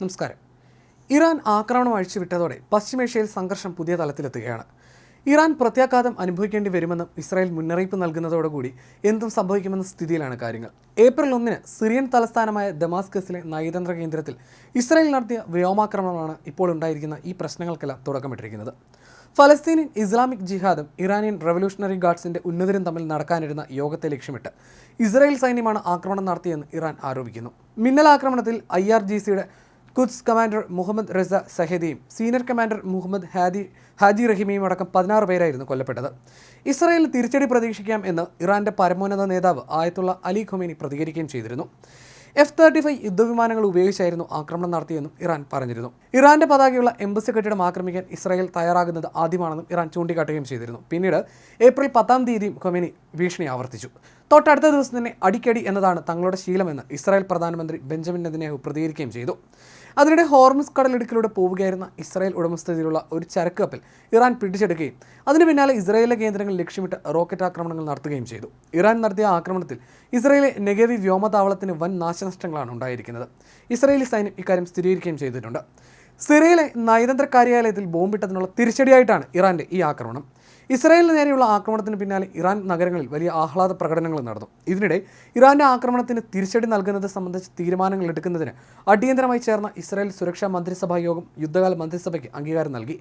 നമസ്കാരം. ഇറാൻ ആക്രമണം അഴിച്ചുവിട്ടതോടെ പശ്ചിമേഷ്യയിൽ സംഘർഷം പുതിയ തലത്തിലെത്തുകയാണ്. ഇറാൻ പ്രത്യാഘാതം അനുഭവിക്കേണ്ടി വരുമെന്നും ഇസ്രായേൽ മുന്നറിയിപ്പ് നൽകുന്നതോടുകൂടി എന്തും സംഭവിക്കുമെന്ന സ്ഥിതിയിലാണ് കാര്യങ്ങൾ. ഏപ്രിൽ ഒന്നിന് സിറിയൻ തലസ്ഥാനമായ ദമാസ്കസിലെ നയതന്ത്ര കേന്ദ്രത്തിൽ ഇസ്രായേൽ നടത്തിയ വ്യോമാക്രമണമാണ് ഇപ്പോൾ ഉണ്ടായിരിക്കുന്ന ഈ പ്രശ്നങ്ങൾക്കെല്ലാം തുടക്കമിട്ടിരിക്കുന്നത്. ഫലസ്തീനിയൻ ഇസ്ലാമിക് ജിഹാദും ഇറാനിയൻ റവല്യൂഷണറി ഗാർഡ്സിന്റെ ഉന്നതരും തമ്മിൽ നടക്കാനിരുന്ന യോഗത്തെ ലക്ഷ്യമിട്ട് ഇസ്രായേൽ സൈന്യമാണ് ആക്രമണം നടത്തിയെന്ന് ഇറാൻ ആരോപിക്കുന്നു. മിന്നലാക്രമണത്തിൽ ഐ ആർ ജി സിയുടെ Quds commander Muhammad Reza സഹദിയും senior commander Mohammad Hadi Haji റഹിമിയും അടക്കം പതിനാറ് പേരായിരുന്നു കൊല്ലപ്പെട്ടത്. ഇസ്രായേൽ തിരിച്ചടി പ്രതീക്ഷിക്കാം എന്ന് ഇറാന്റെ പരമോന്നത നേതാവ് ആയത്തുള്ള അലി ഖൊമേനി പ്രതികരിക്കുകയും ചെയ്തിരുന്നു. എഫ് തേർട്ടി ഫൈവ് യുദ്ധവിമാനങ്ങൾ ഉപയോഗിച്ചായിരുന്നു ആക്രമണം നടത്തിയെന്നും ഇറാൻ പറഞ്ഞിരുന്നു. ഇറാന്റെ പതാകയുള്ള എംബസി കെട്ടിടം ആക്രമിക്കാൻ ഇസ്രായേൽ തയ്യാറാകുന്നത് ആദ്യമാണെന്നും ഇറാൻ ചൂണ്ടിക്കാട്ടുകയും ചെയ്തിരുന്നു. പിന്നീട് ഏപ്രിൽ പത്താം തീയതിയും ഖൊമേനി ഭീഷണി ആവർത്തിച്ചു. തൊട്ടടുത്ത ദിവസം തന്നെ അടിക്കടി എന്നതാണ് തങ്ങളുടെ ശീലമെന്ന് ഇസ്രായേൽ പ്രധാനമന്ത്രി ബെഞ്ചമിൻ നെതന്യാഹു പ്രതികരിക്കുകയും ചെയ്തു. അതിനിടെ ഹോർമസ് കടലിടുക്കിലൂടെ പോവുകയായിരുന്ന ഇസ്രായേൽ ഉടമസ്ഥതയിലുള്ള ഒരു ചരക്ക് കപ്പൽ ഇറാൻ പിടിച്ചെടുക്കുകയും അതിന് പിന്നാലെ ഇസ്രായേലിലെ കേന്ദ്രങ്ങൾ ലക്ഷ്യമിട്ട് റോക്കറ്റ് ആക്രമണങ്ങൾ നടത്തുകയും ചെയ്തു. ഇറാൻ നടത്തിയ ആക്രമണത്തിൽ ഇസ്രായേലിലെ നെഗവി വ്യോമതാവളത്തിന് വൻ നാശനഷ്ടങ്ങളാണ് ഉണ്ടായിരിക്കുന്നത്. ഇസ്രായേലി സൈന്യം ഇക്കാര്യം സ്ഥിരീകരിക്കുകയും ചെയ്തിട്ടുണ്ട്. സിറിയയിലെ നയതന്ത്ര കാര്യാലയത്തിൽ ബോംബിട്ടതിനുള്ള തിരിച്ചടിയായിട്ടാണ് ഇറാന്റെ ഈ ആക്രമണം. ഇസ്രായേലിന് നേരെയുള്ള ആക്രമണത്തിന് പിന്നാലെ ഇറാൻ നഗരങ്ങളിൽ വലിയ ആഹ്ലാദ പ്രകടനങ്ങൾ നടന്നു. ഇതിനിടെ ഇറാന്റെ ആക്രമണത്തിന് തിരിച്ചടി നൽകുന്നത് സംബന്ധിച്ച് തീരുമാനങ്ങൾ എടുക്കുന്നതിന് അടിയന്തരമായി ചേർന്ന ഇസ്രായേൽ സുരക്ഷാ മന്ത്രിസഭാ യോഗം യുദ്ധകാല മന്ത്രിസഭയ്ക്ക് അംഗീകാരം നൽകി.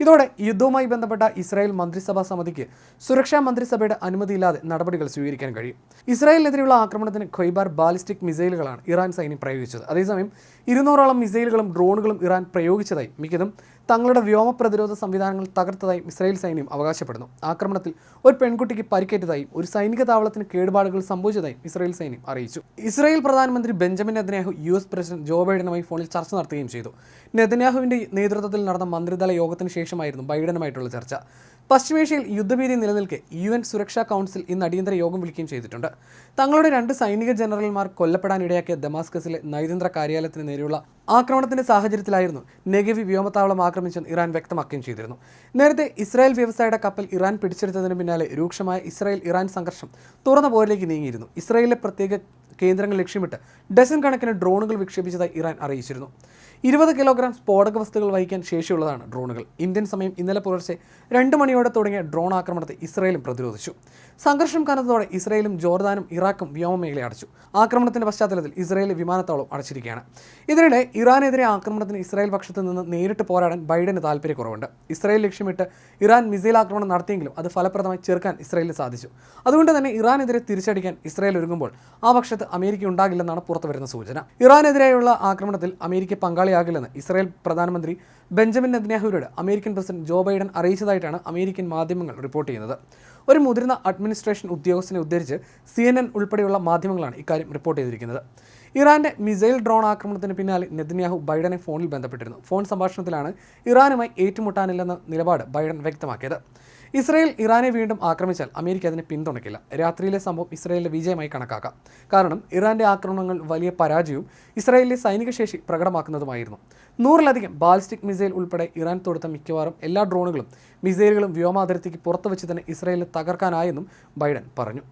ഇതോടെ യുദ്ധവുമായി ബന്ധപ്പെട്ട ഇസ്രായേൽ മന്ത്രിസഭാ സമിതിക്ക് സുരക്ഷാ മന്ത്രിസഭയുടെ അനുമതിയില്ലാതെ നടപടികൾ സ്വീകരിക്കാൻ കഴിയും. ഇസ്രായേലിനെതിരെയുള്ള ആക്രമണത്തിന് ഖൈബാർ ബാലിസ്റ്റിക് മിസൈലുകളാണ് ഇറാൻ സൈന്യം പ്രയോഗിച്ചത്. അതേസമയം ഇരുന്നൂറോളം മിസൈലുകളും ഡ്രോണുകളും ഇറാൻ പ്രയോഗിച്ചതായി മിക്കതും തങ്ങളുടെ വ്യോമ പ്രതിരോധ സംവിധാനങ്ങൾ തകർത്തതായും ഇസ്രായേൽ സൈന്യം അവകാശപ്പെടുന്നു ആക്രമണത്തിൽ ഒരു പെൺകുട്ടിക്ക് പരിക്കേറ്റതായും ഒരു സൈനിക താവളത്തിന് കേടുപാടുകൾ സംഭവിച്ചതായും ഇസ്രായേൽ സൈന്യം അറിയിച്ചു. ഇസ്രായേൽ പ്രധാനമന്ത്രി Benjamin Netanyahu U S president Joe ബൈഡനുമായി ഫോണിൽ ചർച്ച നടത്തുകയും ചെയ്തു. നെതന്യാഹുവിന്റെ നേതൃത്വത്തിൽ നടന്ന മന്ത്രിതല യോഗത്തിന് ശേഷമായിരുന്നു ബൈഡനുമായിട്ടുള്ള ചർച്ച. പശ്ചിമേഷ്യയിൽ യുദ്ധഭീതി നിലനിൽക്കെ യു എൻ സുരക്ഷാ കൗൺസിൽ ഇന്ന് അടിയന്തര യോഗം വിളിക്കുകയും ചെയ്തിട്ടുണ്ട്. തങ്ങളുടെ രണ്ട് സൈനിക ജനറൽമാർ കൊല്ലപ്പെടാനിടയാക്കിയ ദമാസ്കസിലെ നയതന്ത്ര കാര്യാലയത്തിന് നേരെയുള്ള ആക്രമണത്തിന്റെ സാഹചര്യത്തിലായിരുന്നു നെഗവി വ്യോമത്താവളം ആക്രമിച്ചെന്ന് ഇറാൻ വ്യക്തമാക്കുകയും ചെയ്തിരുന്നു. നേരത്തെ ഇസ്രായേൽ വ്യവസായയുടെ കപ്പൽ ഇറാൻ പിടിച്ചെടുത്തതിന് പിന്നാലെ രൂക്ഷമായ ഇസ്രായേൽ ഇറാൻ സംഘർഷം തുറന്ന പോരിലേക്ക് നീങ്ങിയിരുന്നു. ഇസ്രായേലിലെ പ്രത്യേക കേന്ദ്രങ്ങൾ ലക്ഷ്യമിട്ട് ഡസൻ കണക്കിന് ഡ്രോണുകൾ വിക്ഷേപിച്ചതായി ഇറാൻ അറിയിച്ചിരുന്നു. ഇരുപത് കിലോഗ്രാം സ്ഫോടക വസ്തുക്കൾ വഹിക്കാൻ ശേഷിയുള്ളതാണ് ഡ്രോണുകൾ. ഇന്ത്യൻ സമയം ഇന്നലെ പുലർച്ചെ രണ്ട് മണിയോടെ തുടങ്ങിയ ഡ്രോൺ ആക്രമണത്തെ ഇസ്രായേലും പ്രതിരോധിച്ചു. സംഘർഷം കനത്തതോടെ ഇസ്രായേലും ജോർദാനും ഇറാഖും വ്യോമമേഖല അടച്ചു. ആക്രമണത്തിന്റെ പശ്ചാത്തലത്തിൽ ഇസ്രായേൽ വിമാനത്താവളം അടച്ചിരിക്കുകയാണ്. ഇതിനിടെ ഇറാനെതിരെ ആക്രമണത്തിന് ഇസ്രായേൽ പക്ഷത്ത് നിന്ന് നേരിട്ട് പോരാടാൻ ബൈഡന് താല്പര്യക്കുറവുണ്ട് ഇസ്രായേൽ ലക്ഷ്യമിട്ട് ഇറാൻ മിസൈൽ ആക്രമണം നടത്തിയെങ്കിലും അത് ഫലപ്രദമായി ചെറുക്കാൻ ഇസ്രായേലിന് സാധിച്ചു. അതുകൊണ്ട് തന്നെ ഇറാനെതിരെ തിരിച്ചടിക്കാൻ ഇസ്രായേൽ ഒരുങ്ങുമ്പോൾ ആ പക്ഷത്ത് അമേരിക്ക ഉണ്ടാകില്ലെന്നാണ് പുറത്തു വരുന്ന സൂചന. ഇറാനെതിരെയുള്ള ആക്രമണത്തിൽ അമേരിക്ക പങ്കാളിയാകില്ലെന്ന് ഇസ്രായേൽ പ്രധാനമന്ത്രി ബെഞ്ചമിൻ നെതന്യാഹുവിനോട് അമേരിക്കൻ പ്രസിഡന്റ് ജോ ബൈഡൻ അറിയിച്ചതായിട്ടാണ് അമേരിക്കൻ മാധ്യമങ്ങൾ റിപ്പോർട്ട് ചെയ്യുന്നത്. ഒരു മുതിർന്ന അഡ്മിനിസ്ട്രേഷൻ ഉദ്യോഗസ്ഥനെ ഉദ്ധരിച്ച് സി എൻ എൻ ഉൾപ്പെടെയുള്ള മാധ്യമങ്ങളാണ് ഇക്കാര്യം റിപ്പോർട്ട് ചെയ്തിരിക്കുന്നത്. ഇറാന്റെ മിസൈൽ ഡ്രോൺ ആക്രമണത്തിന് പിന്നാലെ നെതന്യാഹു ബൈഡനെ ഫോണിൽ ബന്ധപ്പെട്ടിരുന്നു. ഫോൺ സംഭാഷണത്തിലാണ് ഇറാനുമായി ഏറ്റുമുട്ടാനില്ലെന്ന നിലപാട് ബൈഡൻ വ്യക്തമാക്കിയത്. ഇസ്രായേൽ ഇറാനെ വീണ്ടും ആക്രമിച്ചാൽ അമേരിക്ക അതിനെ പിന്തുണയ്ക്കില്ല. രാത്രിയിലെ സംഭവം ഇസ്രയേലിന്റെ വിജയമായി കണക്കാക്കാം. കാരണം ഇറാന്റെ ആക്രമണങ്ങൾ വലിയ പരാജയവും ഇസ്രയേലിലെ സൈനിക ശേഷി പ്രകടമാക്കുന്നതുമായിരുന്നു. നൂറിലധികം ബാലിസ്റ്റിക് മിസൈൽ ഉൾപ്പെടെ ഇറാൻ തൊടുത്ത മിക്കവാറും എല്ലാ ഡ്രോണുകളും മിസൈലുകളും വ്യോമാതിർത്തിക്ക് പുറത്തു വെച്ച് തന്നെ ഇസ്രയേലിനെ തകർക്കാനായെന്നും ബൈഡൻ പറഞ്ഞു.